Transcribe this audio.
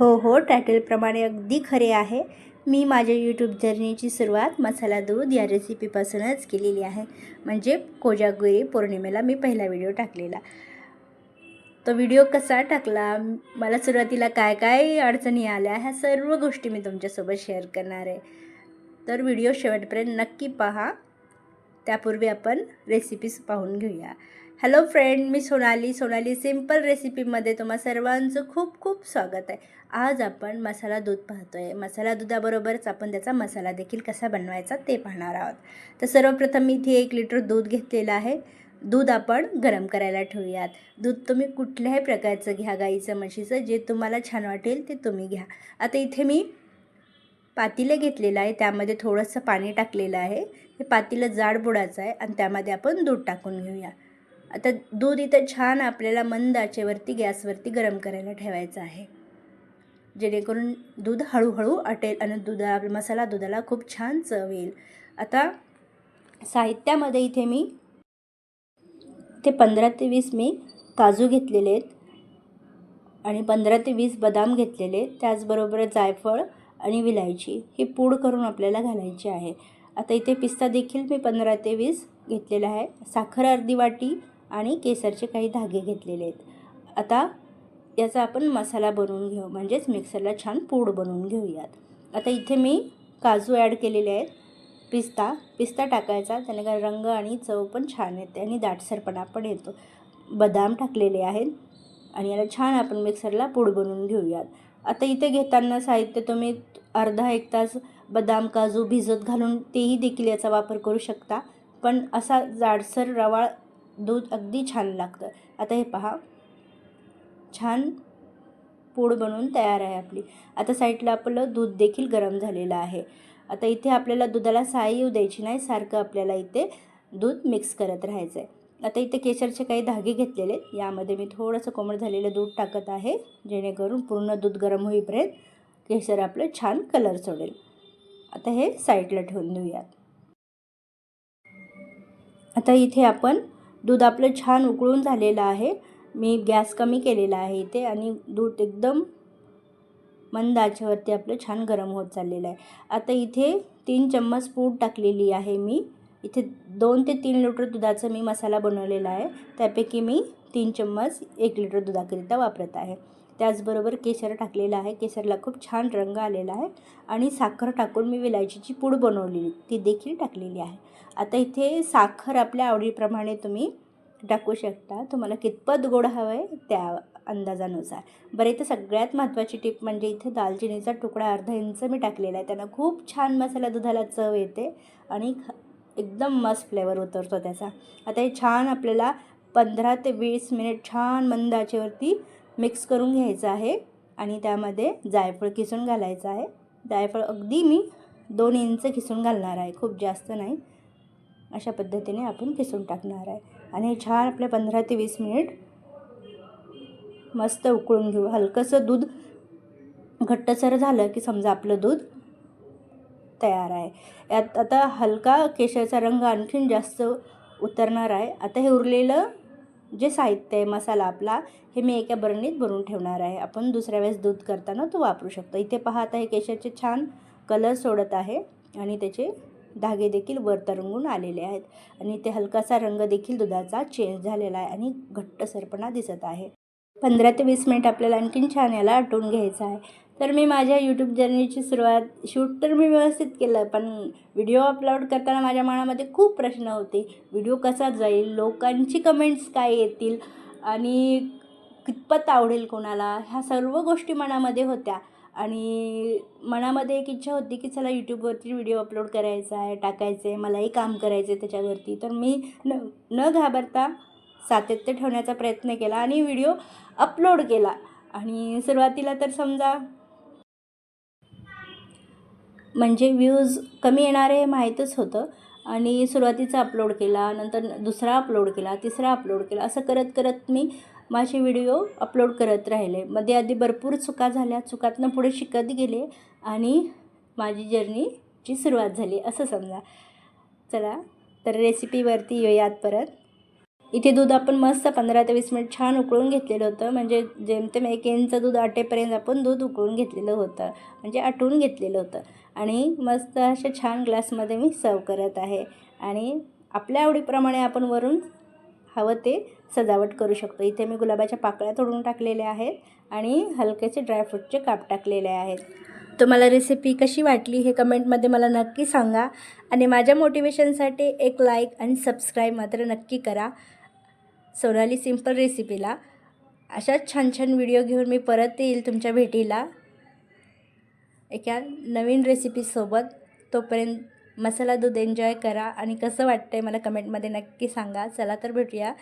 हो हो टायटलप्रमाणे अगदी खरे आहे. मी माझ्या यूट्यूब जर्नीची सुरुवात मसाला दूध या रेसिपीपासूनच केलेली आहे. म्हणजे कोजागुरी पौर्णिमेला मी पहिला व्हिडिओ टाकलेला. तो व्हिडिओ कसा टाकला? मला सुरुवातीला काय काय अडचणी आल्या? ह्या सर्व गोष्टी मी तुमच्यासोबत शेअर करणार आहे. तर व्हिडिओ शेवटपर्यंत नक्की पहा. त्यापूर्वी आपण रेसिपीज पाहून घेऊया. हॅलो फ्रेंड मी सोनाली. सोनाली सिंपल रेसिपीमध्ये तुम्हा सर्वांचं खूप खूप स्वागत आहे. आज आपण मसाला दूध पाहतो आहे मसाला दुधाबरोबरच आपण त्याचा मसाला देखील कसा बनवायचा ते पाहणार आहोत. तर सर्वप्रथम मी इथे एक लिटर दूध घेतलेलं आहे. दूध आपण गरम करायला ठेवूयात. दूध तुम्ही कुठल्याही प्रकारचं घ्या गाईचं म्हशीचं. जे तुम्हाला छान वाटेल ते तुम्ही घ्या. आता इथे मी पातीलं घेतलेलं आहे. त्यामध्ये थोडंसं पाणी टाकलेलं आहे. हे पातीलं जाड बुडाचं आहे आणि त्यामध्ये आपण दूध टाकून घेऊया. आता दूध इथं छान आपल्याला मंद आचेवरती गॅसवरती गरम करायला ठेवायचं आहे. जेणेकरून दूध हळूहळू अटेल आणि दुधा मसाला दुधाला खूप छान चव येईल. आता साहित्यामध्ये इथे मी ते पंधरा ते वीस मी काजू घेतलेले आहेत आणि पंधरा ते वीस बदाम घेतलेले आहेत. त्याचबरोबर जायफळ आणि विलायची ही पूड करून आपल्याला घालायची आहे. आता इथे पिस्ता देखील मी पंधरा ते वीस घेतलेला आहे. साखर अर्धी वाटी आणि केसरचे काही धागे घेतलेले आहेत. आता याचा आपण मसाला बनवून घेऊ म्हणजेच मिक्सरला छान पूड बनवून घेऊयात. आता इथे मी काजू ॲड केलेले आहेत. पिस्ता पिस्ता टाकायचा त्याने काय रंग आणि चव पण छान येते आणि दाटसरपणा पण येतो. बदाम टाकलेले आहेत आणि याला छान आपण मिक्सरला पूड बनवून घेऊयात. आता इथे घेताना साहित्य तुम्ही अर्धा एक तास बदाम काजू भिजत घालून तेही देखील याचा वापर करू शकता. पण असा जाडसर रवाळ दूध अगदी छान लागतं. आता हे पहा. छान पूड बनवून तयार आहे आपली. आता साईडला आपलं दूध देखील गरम झालेलं आहे. आता इथे आपल्याला दुधाला साई येऊ द्यायची नाही. सारखं आपल्याला इथे दूध मिक्स करत राहायचं आहे आता इथे केशरचे काही धागे घेतलेले यामध्ये मी थोडंसं कोमट झालेलं दूध टाकत आहे जेणेकरून पूर्ण दूध गरम होईपर्यंत केशर आपलं छान कलर सोडेल. आता हे साईडला ठेवून देऊयात. आता इथे आपण दूध आपलं छान उकळून झालेलं आहे. मी गॅस कमी केलेला आहे इथे आणि दूध एकदम मंद आचेवरती आपलं छान गरम होत चाललेलं आहे. आता इथे तीन चम्मच पूड टाकलेली आहे मी. इथे दोन ते तीन लिटर दुधाचा मी मसाला बनवलेला आहे. त्यापैकी मी तीन चम्मच एक लिटर दुधाकरिता वापरत आहे. त्याचबरोबर केसर टाकलेलं आहे. केसरला खूप छान रंग आलेला आहे आणि साखर टाकून मी विलायचीची पूड बनवलेली ती देखील टाकलेली आहे. आता इथे साखर आपल्या आवडीप्रमाणे तुम्ही टाकू शकता. तुम्हाला कितपत गोड हवं आहे त्या अंदाजानुसार. बरं इथं सगळ्यात महत्त्वाची टिप म्हणजे इथे दालचिनीचा तुकडा अर्धा इंच मी टाकलेला आहे. त्यानं खूप छान मसाला दुधाला चव येते आणि एकदम मस्त फ्लेवर उतरतो त्याचा. आता हे छान आपल्याला पंधरा ते वीस मिनिट छान मंद आचेवरती मिक्स करून घ्यायचं आहे आणि त्यामध्ये जायफळ किसून घालायचं आहे. जायफळ अगदी मी दोन इंच किसून घालणार आहे खूप जास्त नाही. अशा पद्धतीने आपण किसून टाकणार आहे. आणि हे छान आपले पंधरा ते वीस मिनिट मस्त उकळून घेऊ. हलकंसं दूध घट्टसर झालं की समजा आपलं दूध तयार आहे. यात आता हलका केशरचा रंग आणखीन जास्त उतरणार आहे. आता हे उरलेलं जे साहित्य आहे मसाला आपला हे मी एका बरणीत भरून ठेवणार आहे. आपण दुसऱ्या वेळेस दूध करताना तो वापरू शकतो. इथे पहा आता हे केशरचे छान कलर सोडत आहे आणि त्याचे धागे देखील वर तरंगून आलेले आहेत. आणि ते हलकासा रंग देखील दुधाचा चेंज झालेला आहे आणि घट्टसरपणा दिसत आहे. पंधरा ते वीस मिनिट आपल्याला आणखीन छान याला आटवून घ्यायचं आहे. तर मी माझ्या यूट्यूब जर्नीची सुरुवात शूट तर मी व्यवस्थित केलं पण व्हिडिओ अपलोड करताना माझ्या मनामध्ये खूप प्रश्न होते. व्हिडिओ कसा जाईल? लोकांची कमेंट्स काय येतील? आणि कितपत आवडेल कोणाला? ह्या सर्व गोष्टी मनामध्ये होत्या. आणि मनामध्ये एक इच्छा होती की चला यूट्यूबवरती व्हिडिओ अपलोड करायचा आहे टाकायचे मलाही काम करायचं आहे त्याच्यावरती. तर मी न न घाबरता सातत्य ठेवण्याचा प्रयत्न केला आणि व्हिडिओ अपलोड केला. आणि सुरुवातीला तर समजा म्हणजे व्ह्यूज कमी येणार हे माहीतच होतं. आणि सुरुवातीचा अपलोड केला नंतर दुसरा अपलोड केला तिसरा अपलोड केला असं करत करत मी माझे व्हिडिओ अपलोड करत राहिले. मध्ये आधी भरपूर चुका झाल्या चुकातनं पुढे शिकत गेले आणि माझी जर्नीची सुरुवात झाली असं समजा. चला तर रेसिपीवरती येऊयात परत. इथे दूध आपण मस्त पंधरा ते वीस मिनिट छान उकळून घेतलेलं होतं. म्हणजे जेमतेम एक इंचं दूध आटेपर्यंत आपण दूध उकळून घेतलेलं होतं. म्हणजे आटवून घेतलेलं होतं. आणि मस्त अशा छान ग्लासमध्ये मी सर्व करत आहे. आणि आपल्या आवडीप्रमाणे आपण वरून हवं ते सजावट करू शकतो. इथे मी गुलाबाच्या पाकळ्या तोडून टाकलेल्या आहेत आणि हलकेसे ड्रायफ्रूटचे काप टाकलेले आहेत. तुम्हाला रेसिपी कशी वाटली हे कमेंटमध्ये मला नक्की सांगा. आणि माझ्या मोटिवेशनसाठी एक लाईक आणि सबस्क्राईब मात्र नक्की करा. सोनाली सिंपल रेसिपीला. अशाच छान छान व्हिडिओ घेऊन मी परत येईल तुमच्या भेटीला. एका नवीन रेसिपीसोबत तोपर्यंत मसाला दूध एन्जॉय करा आणि कसं वाटतं आहे मला कमेंटमध्ये नक्की सांगा. चला तर भेटूया.